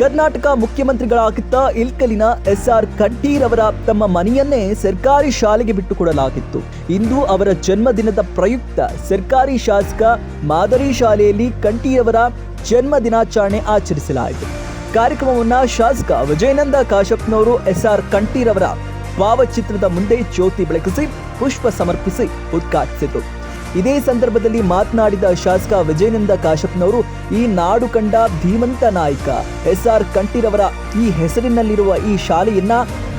ಕರ್ನಾಟಕ ಮುಖ್ಯಮಂತ್ರಿಗಳಾಗಿದ್ದ ಇಲ್ಕಲಿನ ಎಸ್ಆರ್ ಕಂಠೀರವರ ತಮ್ಮ ಮನೆಯನ್ನೇ ಸರ್ಕಾರಿ ಶಾಲೆಗೆ ಬಿಟ್ಟುಕೊಡಲಾಗಿತ್ತು. ಇಂದು ಅವರ ಜನ್ಮದಿನದ ಪ್ರಯುಕ್ತ ಸರ್ಕಾರಿ ಶಾಸಕ ಮಾದರಿ ಶಾಲೆಯಲ್ಲಿ ಕಂಠೀರವರ ಜನ್ಮ ದಿನಾಚರಣೆ ಆಚರಿಸಲಾಯಿತು. ಕಾರ್ಯಕ್ರಮವನ್ನ ಶಾಸಕ ವಿಜಯನಂದ ಕಾಶಪ್ಪನವರು ಎಸ್ಆರ್ ಕಂಠೀರವರ ಭಾವಚಿತ್ರದ ಮುಂದೆ ಜ್ಯೋತಿ ಬೆಳಗಿಸಿ, ಪುಷ್ಪ ಸಮರ್ಪಿಸಿ, ಉದ್ಘಾಟಿಸಿದರು. ಇದೇ ಸಂದರ್ಭದಲ್ಲಿ ಮಾತನಾಡಿದ ಶಾಸಕ ವಿಜಯನಂದ ಕಾಶಪ್ಪನವರು ಈ ನಾಡು ಕಂಡ ಧೀಮಂತ ನಾಯಕ, ಎಸ್ಆರ್ ಕಂಠೀರವರ ಈ ಹೆಸರಿನಲ್ಲಿರುವ ಈ ಶಾಲೆಯನ್ನ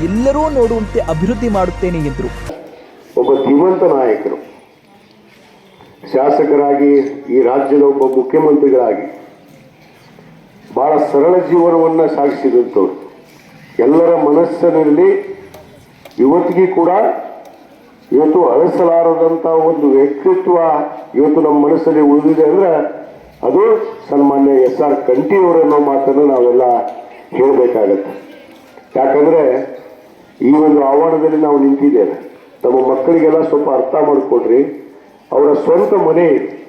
ಎಲ್ಲರೂ ನೋಡುವಂತೆ ಅಭಿವೃದ್ಧಿ ಮಾಡುತ್ತೇನೆ ಎಂದರು. ಒಬ್ಬ ಧೀಮಂತ ನಾಯಕರು, ಶಾಸಕರಾಗಿ ಈ ರಾಜ್ಯದ ಒಬ್ಬ ಮುಖ್ಯಮಂತ್ರಿಗಳಾಗಿ ಬಹಳ ಸರಳ ಜೀವನವನ್ನ ಸಾಗಿಸಿದಂಥವ್ರು. ಎಲ್ಲರ ಮನಸ್ಸಿನಲ್ಲಿ ಇವತ್ತಿಗೆ ಕೂಡ ಇವತ್ತು ಅಳಿಸಲಾರದಂಥ ಒಂದು ವ್ಯಕ್ತಿತ್ವ ಇವತ್ತು ನಮ್ಮ ಮನಸ್ಸಲ್ಲಿ ಉಳಿದಿದೆ ಅಂದ್ರೆ ಅದು ಸನ್ಮಾನ್ಯ ಎಸ್ ಆರ್ ಕಂಠಿಯವರು ಮಾತನ್ನು ನಾವೆಲ್ಲ ಹೇಳಬೇಕಾಗತ್ತೆ. ಯಾಕಂದ್ರೆ ಈ ಒಂದು ಆಹ್ವಾನದಲ್ಲಿ ನಾವು ನಿಂತಿದ್ದೇವೆ. ತಮ್ಮ ಮಕ್ಕಳಿಗೆಲ್ಲ ಸ್ವಲ್ಪ ಅರ್ಥ ಮಾಡಿಕೊಡ್ರಿ. ಅವರ ಸ್ವಂತ ಮನೆ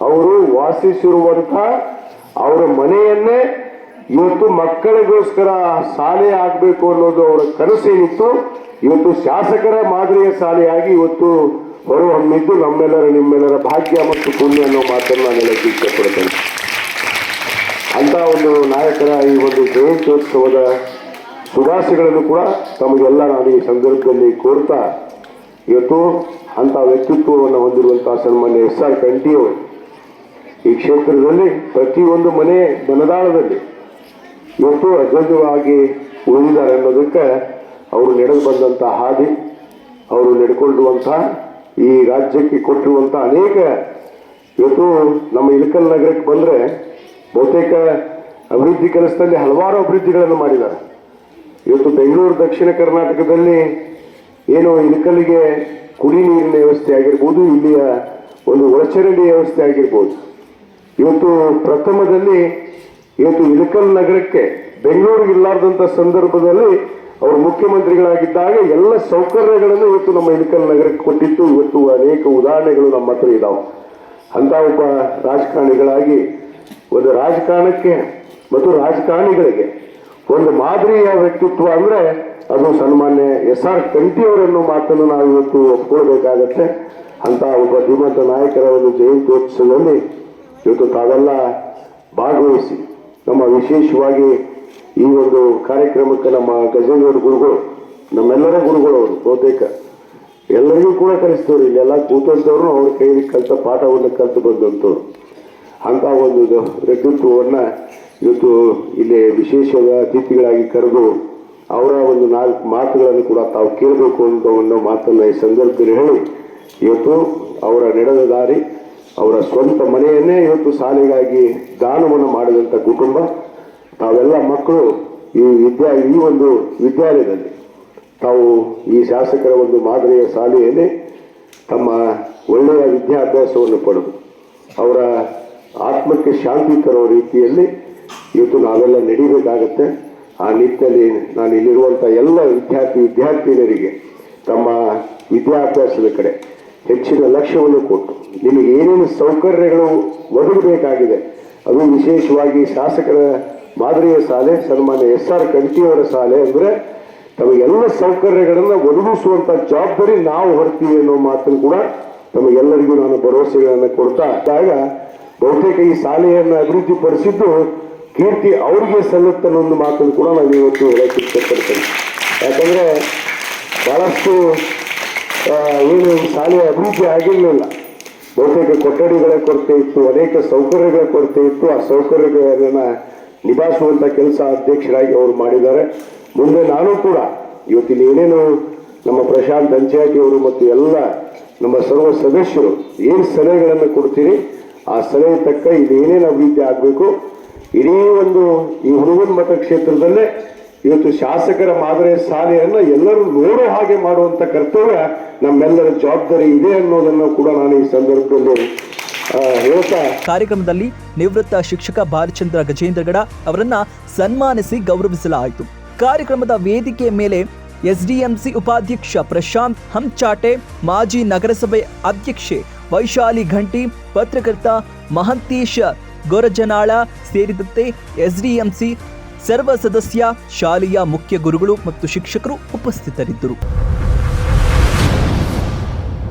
ಅವರು ವಾಸಿಸಿರುವಂಥ ಅವರ ಮನೆಯನ್ನೇ ಇವತ್ತು ಮಕ್ಕಳಿಗೋಸ್ಕರ ಶಾಲೆ ಆಗಬೇಕು ಅನ್ನೋದು ಅವರ ಕನಸೇನಿತ್ತು. ಇವತ್ತು ಶಾಸಕರ ಮಾದರಿಯ ಶಾಲೆಯಾಗಿ ಇವತ್ತು ಹೊರಹೊಮ್ಮಿದ್ದು ನಮ್ಮೆಲ್ಲರ, ನಿಮ್ಮೆಲ್ಲರ ಭಾಗ್ಯ ಮತ್ತು ಪುಣ್ಯ ಅನ್ನೋ ಮಾತನ್ನು ನಾನು ಹೇಳಕ್ಕೆ ಇಷ್ಟಪಡ್ತೇನೆ. ಅಂತ ಒಂದು ನಾಯಕರ ಈ ಒಂದು ಜಯಂತ್ಯೋತ್ಸವದ ಶುಭಾಶಯಗಳನ್ನು ಕೂಡ ತಮಗೆಲ್ಲ ನಾನು ಈ ಸಂದರ್ಭದಲ್ಲಿ ಕೋರ್ತಾ, ಇವತ್ತು ಅಂಥ ವ್ಯಕ್ತಿತ್ವವನ್ನು ಹೊಂದಿರುವಂತಹ ಸನ್ಮಾನ್ಯ ಎಸ್ ಆರ್ ಕಂಠಿಯವರು ಈ ಕ್ಷೇತ್ರದಲ್ಲಿ ಪ್ರತಿಯೊಂದು ಮನೆ ಮನದಾಳದಲ್ಲಿ ಇವತ್ತು ಅಜ್ಜವಾಗಿ ಉಳಿದಿದ್ದಾರೆ ಅನ್ನೋದಕ್ಕೆ ಅವರು ನಡೆದು ಬಂದಂಥ ಹಾದಿ, ಅವರು ನಡ್ಕೊಳ್ಳುವಂಥ ಈ ರಾಜ್ಯಕ್ಕೆ ಕೊಟ್ಟಿರುವಂಥ ಅನೇಕ ಇವತ್ತು ನಮ್ಮ ಇಳಕಲ್ ನಗರಕ್ಕೆ ಬಂದರೆ ಬಹುತೇಕ ಅಭಿವೃದ್ಧಿ ಕೆಲಸದಲ್ಲಿ ಹಲವಾರು ಅಭಿವೃದ್ಧಿಗಳನ್ನು ಮಾಡಿದ್ದಾರೆ. ಇವತ್ತು ಬೆಂಗಳೂರು, ದಕ್ಷಿಣ ಕರ್ನಾಟಕದಲ್ಲಿ ಏನು ಇಳಕಲ್ಲಿಗೆ ಕುಡಿ ನೀರಿನ ವ್ಯವಸ್ಥೆ ಆಗಿರ್ಬೋದು, ಇಲ್ಲಿಯ ಒಂದು ಒಳಚರಂಡಿ ವ್ಯವಸ್ಥೆ ಆಗಿರ್ಬೋದು. ಇವತ್ತು ಪ್ರಥಮದಲ್ಲಿ ಇವತ್ತು ಇಳಕಲ್ ನಗರಕ್ಕೆ ಬೆಂಗಳೂರಿಗೆ ಇಲ್ಲಾರ್ದಂಥ ಸಂದರ್ಭದಲ್ಲಿ ಅವರು ಮುಖ್ಯಮಂತ್ರಿಗಳಾಗಿದ್ದಾಗ ಎಲ್ಲ ಸೌಕರ್ಯಗಳನ್ನು ಇವತ್ತು ನಮ್ಮ ಇಳಕಲ್ ನಗರಕ್ಕೆ ಕೊಟ್ಟಿದ್ದು ಇವತ್ತು ಅನೇಕ ಉದಾಹರಣೆಗಳು ನಮ್ಮ ಹತ್ರ ಇದಾವೆ. ಅಂತ ಒಬ್ಬ ರಾಜಕಾರಣಿಗಳಾಗಿ ಒಂದು ರಾಜಕಾರಣಕ್ಕೆ ಮತ್ತು ರಾಜಕಾರಣಿಗಳಿಗೆ ಒಂದು ಮಾದರಿಯ ವ್ಯಕ್ತಿತ್ವ ಅಂದ್ರೆ ಅದು ಸನ್ಮಾನ್ಯ ಎಸ್ ಆರ್ ಕಂಠಿಯವರನ್ನು ಮಾತನ್ನು ನಾವು ಇವತ್ತು ಒಪ್ಕೊಳ್ಬೇಕಾಗತ್ತೆ. ಅಂತ ಒಬ್ಬ ಧೀಮಂತ ನಾಯಕರ ಒಂದು ಜಯಂತ್ಯೋತ್ಸವದಲ್ಲಿ ಇವತ್ತು ತಾವೆಲ್ಲ ಭಾಗವಹಿಸಿ ನಮ್ಮ ವಿಶೇಷವಾಗಿ ಈ ಒಂದು ಕಾರ್ಯಕ್ರಮಕ್ಕೆ ನಮ್ಮ ಗಜೇಂದ್ರ ಗುರುಗಳು, ನಮ್ಮೆಲ್ಲರ ಗುರುಗಳು ಅವರು, ಬಹುತೇಕ. ಎಲ್ಲರಿಗೂ ಕೂಡ ಕಲಿಸ್ತವ್ರು. ಇಲ್ಲೆಲ್ಲ ಕೂತಂಥವ್ರು ಅವ್ರ ಕೈಯಲ್ಲಿ ಕಲಿತ ಪಾಠವನ್ನು ಕಲಿತು ಬಂದಂಥವ್ರು. ಅಂತ ಒಂದು ವ್ಯಕ್ತಿತ್ವವನ್ನು ಇವತ್ತು ಇಲ್ಲಿ ವಿಶೇಷವಾದ ಅತಿಥಿಗಳಾಗಿ ಕರೆದು ಅವರ ಒಂದು ನಾಲ್ಕು ಮಾತುಗಳನ್ನು ಕೂಡ ತಾವು ಕೇಳಬೇಕು ಅಂತ ಒಂದು ಮಾತನ್ನು ಈ ಸಂದರ್ಭದಲ್ಲಿ ಹೇಳಿ, ಇವತ್ತು ಅವರ ನಡೆದ ದಾರಿ ಅವರ ಸ್ವಂತ ಮನೆಯನ್ನೇ ಇವತ್ತು ಶಾಲೆಗಾಗಿ ದಾನವನ್ನು ಮಾಡಿದಂಥ ಕುಟುಂಬ, ತಾವೆಲ್ಲ ಮಕ್ಕಳು ಈ ವಿದ್ಯಾ, ಈ ಒಂದು ವಿದ್ಯಾಲಯದಲ್ಲಿ. ತಾವು ಈ ಶಾಸಕರ ಒಂದು ಮಾದರಿಯ ಶಾಲೆಯಲ್ಲಿ ತಮ್ಮ ಒಳ್ಳೆಯ ವಿದ್ಯಾಭ್ಯಾಸವನ್ನು ಪಡೆದು, ಅವರ ಆತ್ಮಕ್ಕೆ ಶಾಂತಿ ತರುವ ರೀತಿಯಲ್ಲಿ ಇವತ್ತು ನಾವೆಲ್ಲ ನಡೀಬೇಕಾಗತ್ತೆ. ಆ ನಿಟ್ಟಿನಲ್ಲಿ ನಾನು ಇಲ್ಲಿರುವಂಥ ಎಲ್ಲ ವಿದ್ಯಾರ್ಥಿ, ವಿದ್ಯಾರ್ಥಿನಿಯರಿಗೆ, ತಮ್ಮ ವಿದ್ಯಾಭ್ಯಾಸದ ಕಡೆ ಹೆಚ್ಚಿನ ಲಕ್ಷ್ಯವನ್ನು ಕೊಟ್ಟು ನಿಮಗೆ ಏನೇನು ಸೌಕರ್ಯಗಳು ಒದಗಬೇಕಾಗಿದೆ ಅದು ವಿಶೇಷವಾಗಿ ಶಾಸಕರ ಮಾದರಿಯ ಶಾಲೆ ಸನ್ಮಾನ್ಯ ಎಸ್ ಆರ್ ಕಂಠಿಯವರ ಶಾಲೆ ಅಂದರೆ ತಮಗೆಲ್ಲ ಸೌಕರ್ಯಗಳನ್ನು ಒದಗಿಸುವಂತ ಜವಾಬ್ದಾರಿ ನಾವು ಹೊರ್ತೀವಿ ಅನ್ನೋ ಮಾತನ್ನು ಕೂಡ ತಮಗೆಲ್ಲರಿಗೂ ನಾನು ಭರವಸೆಗಳನ್ನು ಕೊಡ್ತಾ ಇದ್ದಾಗ ಬಹುತೇಕ ಈ ಶಾಲೆಯನ್ನು ಅಭಿವೃದ್ಧಿಪಡಿಸಿದ್ದು ಕೀರ್ತಿ ಅವ್ರಿಗೆ ಸಲ್ಲುತ್ತನ್ನೋ ಒಂದು ಮಾತನ್ನು ಕೂಡ ನಾನು ಇವತ್ತು ಹೇಳಕ್ಕೆ ಇಷ್ಟಪಡ್ತೇನೆ. ಯಾಕಂದ್ರೆ ಬಹಳಷ್ಟು ಆ, ಏನು ಶಾಲೆಯ ಅಭಿವೃದ್ಧಿ ಆಗಿರಲಿಲ್ಲ. ಬಹುತೇಕ ಕೊಠಡಿಗಳ ಕೊರತೆ ಇತ್ತು, ಅನೇಕ ಸೌಕರ್ಯಗಳ ಕೊರತೆ ಇತ್ತು. ಆ ಸೌಕರ್ಯಗಳನ್ನ ನಿಭಾಯಿಸುವಂಥ ಕೆಲಸ ಅಧ್ಯಕ್ಷರಾಗಿ ಅವರು ಮಾಡಿದ್ದಾರೆ. ಮುಂದೆ ನಾನು ಕೂಡ ಇವತ್ತಿನ ಏನೇನು ನಮ್ಮ ಪ್ರಶಾಂತ್ ಅವರು ಮತ್ತು ಎಲ್ಲ ನಮ್ಮ ಸರ್ವ ಸದಸ್ಯರು ಏನು ಸಲಹೆಗಳನ್ನು ಕೊಡ್ತೀರಿ, ಆ ಸಲಹೆ ತಕ್ಕ ಇದು ಏನೇನು ಅಭಿವೃದ್ಧಿ ಆಗಬೇಕು, ಇಡೀ ಒಂದು ಈ ಹುಡುಗನ ಮತ ಕ್ಷೇತ್ರದಲ್ಲೇ ಇವತ್ತು ಶಾಸಕರ ಮಾದರಿ ಶಾಲೆಯನ್ನು ಎಲ್ಲರೂ ನೋಡೋ ಹಾಗೆ ಮಾಡುವಂತ ಕರ್ತವ್ಯ ನಮ್ಮೆಲ್ಲರ ಜವಾಬ್ದಾರಿ ಇದೆ ಅನ್ನೋದನ್ನು ಕೂಡ ನಾನು ಈ ಸಂದರ್ಭದಲ್ಲಿ ಕಾರ್ಯಕ್ರಮದಲ್ಲಿ ನಿವೃತ್ತ ಶಿಕ್ಷಕ ಬಾಲಚಂದ್ರ ಗಜೇಂದ್ರಗಡ ಅವರನ್ನ ಸನ್ಮಾನಿಸಿ ಗೌರವಿಸಲಾಯಿತು. ಕಾರ್ಯಕ್ರಮದ ವೇದಿಕೆ ಮೇಲೆ ಎಸ್ಡಿಎಂಸಿ ಉಪಾಧ್ಯಕ್ಷ ಪ್ರಶಾಂತ್ ಹಂಚಾಟೆ, ಮಾಜಿ ನಗರಸಭೆ ಅಧ್ಯಕ್ಷೆ ವೈಶಾಲಿ ಘಂಟಿ, ಪತ್ರಕರ್ತ ಮಹಂತೀಶ್ ಗೊರಜನಾಳ ಸೇರಿದಂತೆ ಎಸ್ಡಿಎಂಸಿ ಸರ್ವ ಸದಸ್ಯ ಶಾಲೆಯ ಮುಖ್ಯ ಗುರುಗಳು ಮತ್ತು ಶಿಕ್ಷಕರು ಉಪಸ್ಥಿತರಿದ್ದರು.